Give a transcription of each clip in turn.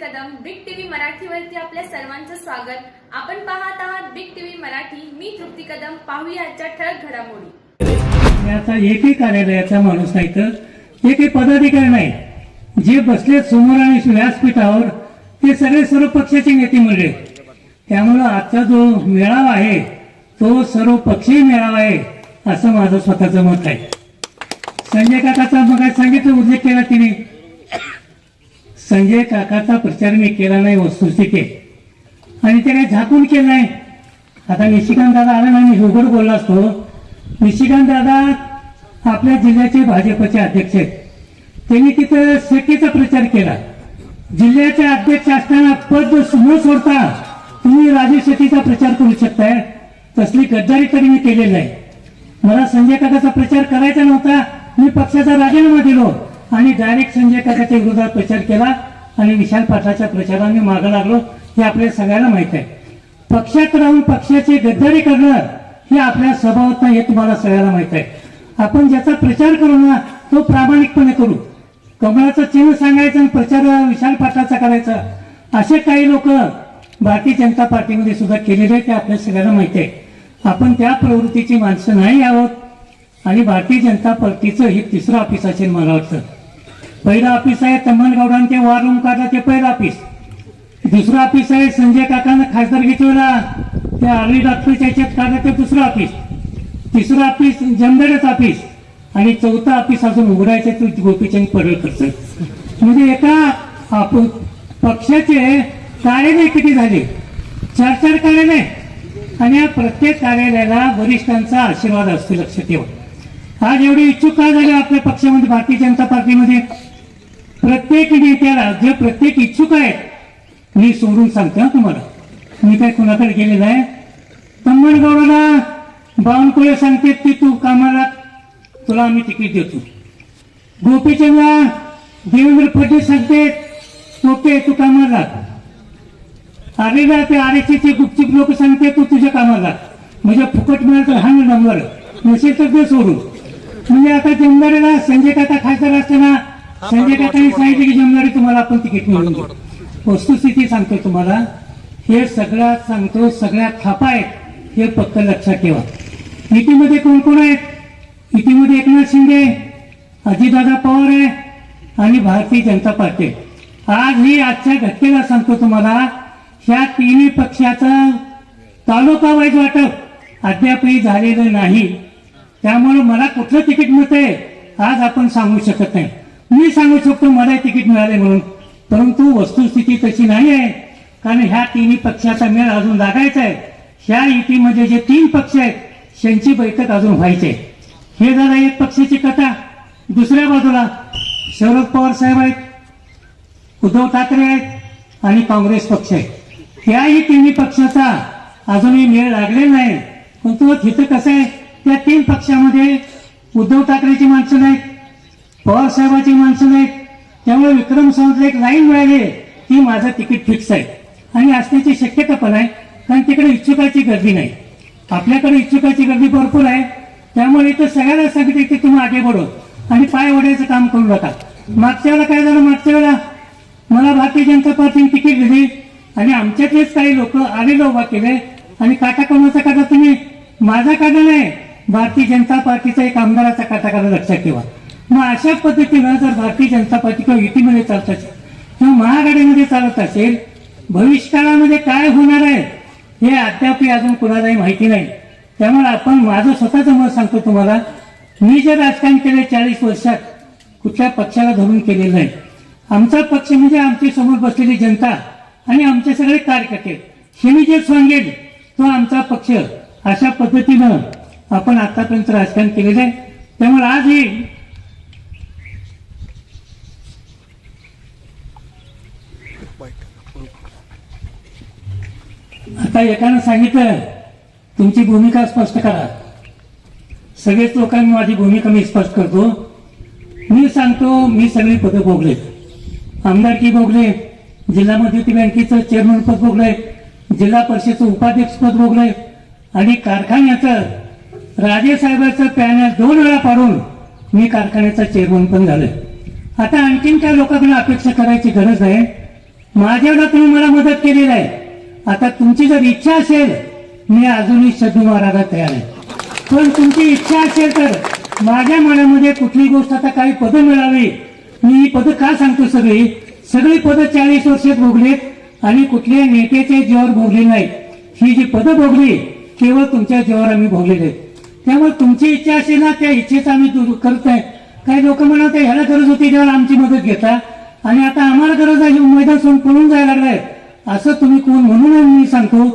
Kadam big TV मराठीवरती आपल्या सर्वांचं स्वागत. आपण पाहत आहात बिग टीव्ही मराठी. मी तृप्ती कदम. पाहूया आजच्या ठळक घडामोडी. एकही कार्यालयाचा माणूस नाही तर एकही पदाधिकारी नाही जे बसले समोर आणि व्यासपीठावर ते सगळे सर्व पक्षाचे नेते मंडळी त्यामुळं आजचा जो मेळावा आहे तो सर्व पक्षीय मेळावा आहे असं माझं स्वतःचं मत आहे. संजय काकाचा मग सांगितलं संजय काकाचा प्रचार मी केला नाही वस्तुस्थिती आणि ते काही झाकून केलं नाही. आता निशिकांत दादा आला ना मी उघड बोलला असतो. निशिकांत दादा आपल्या जिल्ह्याचे भाजपचे अध्यक्ष आहेत. त्यांनी तिथं शेतीचा प्रचार केला. जिल्ह्याचे अध्यक्ष असताना पद न सोडता तुम्ही राजे शेट्टीचा प्रचार करू शकताय. तसली गद्दारी तरी मी केलेली नाही. मला संजय काकाचा प्रचार करायचा नव्हता. मी पक्षाचा राजीनामा दिलो. आणि डायरेक्ट संजय काकाच्या विरोधात प्रचार केला आणि विशाल पाटलाच्या प्रचाराने मागं लागलो हे आपल्या सगळ्यांना माहीत आहे. पक्षात राहून पक्षाची गद्दारी करणं हे आपल्या स्वभावात नाही हे तुम्हाला सगळ्यांना माहीत आहे. आपण ज्याचा प्रचार करू ना तो प्रामाणिकपणे करू. कमळाचं चिन्ह सांगायचं आणि प्रचार विशाल पाटलाचा करायचा असे काही लोक भारतीय जनता पार्टीमध्ये सुद्धा केलेले आहे ते आपल्या सगळ्यांना माहिती आहे. आपण त्या प्रवृत्तीची माणसं नाही आहोत आणि भारतीय जनता पार्टीचं हे तिसरं ऑफिस असेल मला वाटतं. पहिलं ऑफिस आहे तम्मनगौडांनी गौडांचे वार रूम ते पहिलं ऑफिस दुसरं ऑफिस आहे संजय काकांना खासदार वेळेला ते आर्मी डॉक्टरच्या याच्यात काढलं ते दुसरं ऑफिस तिसरं ऑफिस जमदडच ऑफिस आणि चौथं ऑफिस अजून उघडायचं तू गोपीचंद पडळकरचं म्हणजे एका पक्षाचे कार्यालय किती झाले? चार चार कार्यालय. आणि या प्रत्येक कार्यालयाला वरिष्ठांचा आशीर्वाद असतो लक्षात ठेवा. आज एवढे इच्छुक काय झाले आपल्या पक्षामध्ये भारतीय जनता पार्टीमध्ये? प्रत्येक नेत्याला जे प्रत्येक इच्छुक आहेत. मी सोडून सांगतो तुम्हाला. मी काय कुणाकडे गेलेलं आहे? तंबडगौडाला बावनकुळे सांगते की तू कामाला तुला आम्ही तिकीट देतो. गोपीचंदला देवेंद्र फडणवीस सांगते ओके तू कामाला आरेला ते आरेचे गुपचूप लोक सांगते तू तुझ्या कामाला म्हणजे फुकट मिळाल तर हा नंबर. नसेल तर ते सोडू म्हणजे आता जमदारीला संजय काका खासदार असताना संध्याकाळी सांगितलं की जमणारी तुम्हाला आपण तिकीट मिळून देऊ. वस्तुस्थिती सांगतो तुम्हाला. हे सगळ्यात सांगतो सगळ्यात थापा आहेत हे फक्त लक्षात ठेवा. युतीमध्ये कोण कोण आहेत? युतीमध्ये एकनाथ शिंदे अजितदादा पवार आहे आणि भारतीय जनता पार्टी आज ही आजच्या घटनेला सांगतो तुम्हाला ह्या तिन्ही पक्षाचं तालुका वाईज वाटप अद्यापही झालेलं नाही. त्यामुळे मला कुठलं तिकीट मिळतंय आज आपण सांगू शकत नाही. मी सांगू शकतो मला तिकीट मिळाले म्हणून. परंतु वस्तुस्थिती तशी नाही आहे कारण ह्या तिन्ही पक्षाचा मेळ अजून लागायचा आहे. ह्या युतीमध्ये जे तीन पक्ष आहेत त्यांची बैठक अजून व्हायची आहे. हे झालं एक पक्षाची कथा. दुसऱ्या बाजूला शरद पवार साहेब आहेत उद्धव ठाकरे आहेत आणि काँग्रेस पक्ष आहे. त्याही तिन्ही पक्षाचा अजूनही मेळ लागलेला नाही. परंतु तिथं कसं आहे त्या तीन पक्षामध्ये उद्धव ठाकरेची माणसं नाहीत पवार साहेबाची माणसं नाहीत. त्यामुळे विक्रम सावंतला एक लाईन मिळाली की माझं तिकीट फिक्स आहे. आणि असण्याची शक्यता पण आहे कारण तिकडे इच्छुकाची गर्दी नाही. आपल्याकडे इच्छुकाची गर्दी भरपूर आहे. त्यामुळे इथं सगळ्याला सांगितलं की तुम्ही आगे बढो. आणि पाय ओढायचं काम करू नका. मागच्या वेळेला काय झालं? मागच्या वेळेला मला भारतीय जनता पार्टीने तिकीट दिली. आणि आमच्यातलेच काही लोक आलेले उभा केले. आणि काटा कोणाचा काटा तुम्ही माझा काटा नाही. भारतीय जनता पार्टीचा एक आमदाराचा काटा काढा लक्षात ठेवा. मग अशा पद्धतीनं जर भारतीय जनता पार्टी किंवा युतीमध्ये चालत असेल किंवा महाआघाडीमध्ये चालत असेल भविष्यकाळामध्ये काय होणार आहे हे अद्याप अजून कुणालाही माहिती नाही. त्यामुळे आपण माझं स्वतःचं मत सांगतो तुम्हाला मी जे राजकारण केले चाळीस वर्षात कुठल्या पक्षाला धरून केलेलं नाही. आमचा पक्ष म्हणजे आमच्यासमोर बसलेली जनता आणि आमचे सगळे कार्यकर्ते. हे मी जे सांगेल तो आमचा पक्ष. अशा पद्धतीनं आपण आतापर्यंत राजकारण केलेलं आहे. त्यामुळे आज आता एकानं सांगितलं तुमची भूमिका स्पष्ट करा. सगळेच लोकांनी माझी भूमिका मी स्पष्ट करतो. मी सांगतो मी सगळी पदं भोगले. आमदारकी भोगले जिल्हा मध्यवर्ती बँकेचं चेअरमन पद भोगलंय जिल्हा परिषदेचं उपाध्यक्ष पद भोगलंय आणि कारखान्याचं राजेसाहेबाचं पॅनल दोन वेळा पाडून मी कारखान्याचा चेअरमन पण झालोय आता आणखीन काय लोकांकडे अपेक्षा करायची गरज आहे. माझ्याला तुम्ही मला मदत केलेली आहे आता तुमची जर इच्छा असेल मी अजूनही शब्द महाराजा तयार आहे. पण तुमची इच्छा असेल तर माझ्या मनामध्ये कुठली गोष्ट आता काही पदं मिळावी मी ही पदं का सांगतो सगळी? सगळी पदं चाळीस वर्षात भोगलीत आणि कुठल्या नेत्याचे जीवावर भोगले नाहीत ही जी पदं भोगली केवळ तुमच्या जीवावर आम्ही भोगलेले. त्यामुळे तुमची इच्छा असेल ना त्या इच्छेचा आम्ही करत आहे काही लोक म्हणाल ह्याला गरज होती जेव्हा आमची मदत घेता. आणि आता आम्हाला गरज आहे मैदान सोडून पळून जायला लागलाय. असं तुम्ही कोण म्हणून मी सांगतो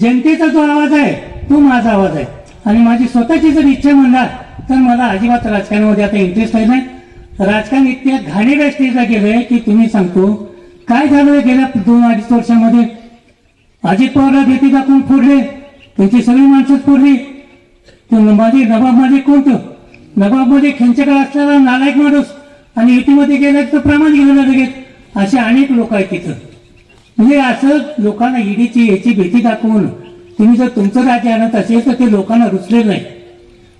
जनतेचा जो आवाज आहे तो माझा आवाज आहे. आणि माझी स्वतःची जर इच्छा म्हणणार तर मला अजिबात राजकारणामध्ये आता इंटरेस्ट आहे नाही. राजकारण इतक्या घाणेरड्या स्टेजला गेलंय की तुम्ही सांगतो काय झालं गेल्या दोन अडीच वर्षामध्ये? अजित पवारला भीती दाखवून फोडले त्यांची सगळी माणसंच फोडली. तो माझे नवाबमध्ये कोणतं? नवाबमध्ये खेंचकडे असलेला नालायक माणूस. आणि युतीमध्ये गेला तर प्रमाण घेऊन लगेच. असे अनेक लोक आहेत तिथं. म्हणजे असं लोकांना ईडीची याची भीती दाखवून तुम्ही जर तुमचं राज्य आणत असेल तर ते लोकांना रुचले नाही.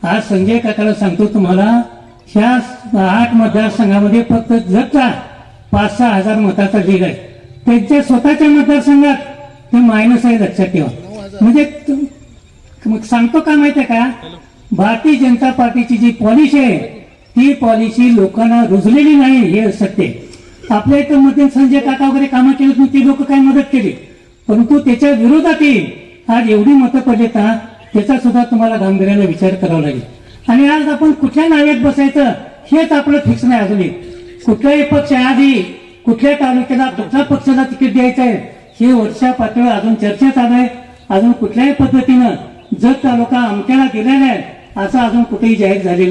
आज संजय काकाला सांगतो तुम्हाला ह्या आठ मतदारसंघामध्ये फक्त जगता पाच सहा हजार मताचा लीड आहे. त्यांच्या स्वतःच्या मतदारसंघात ते मायनस आहे लक्षात ठेवा. म्हणजे मग सांगतो का माहितीये का? भारतीय जनता पार्टीची जी पॉलिसी आहे ही पॉलिसी लोकांना रुजलेली नाही हे सत्य आपल्या इथं मध्ये संजय काका वगैरे कामं केली होती ती लोक काही मदत केली? परंतु त्याच्या विरोधातही आज एवढी मतं पडलेत ना त्याचा सुद्धा तुम्हाला गांभीर्याने विचार करावा लागेल. आणि आज आपण कुठल्या नाव्यात बसायचं हेच आपलं फिक्स नाही अजूनही. कुठलाही पक्ष आधी कुठल्या तालुक्याला कुठल्या पक्षाला तिकीट द्यायचं आहे हे वर्षा पातळीवर अजून चर्चा चालू आहे. अजून कुठल्याही पद्धतीनं जर तालुका अमक्याला दिलेला आहे असं अजून कुठेही जाहीर झालेलं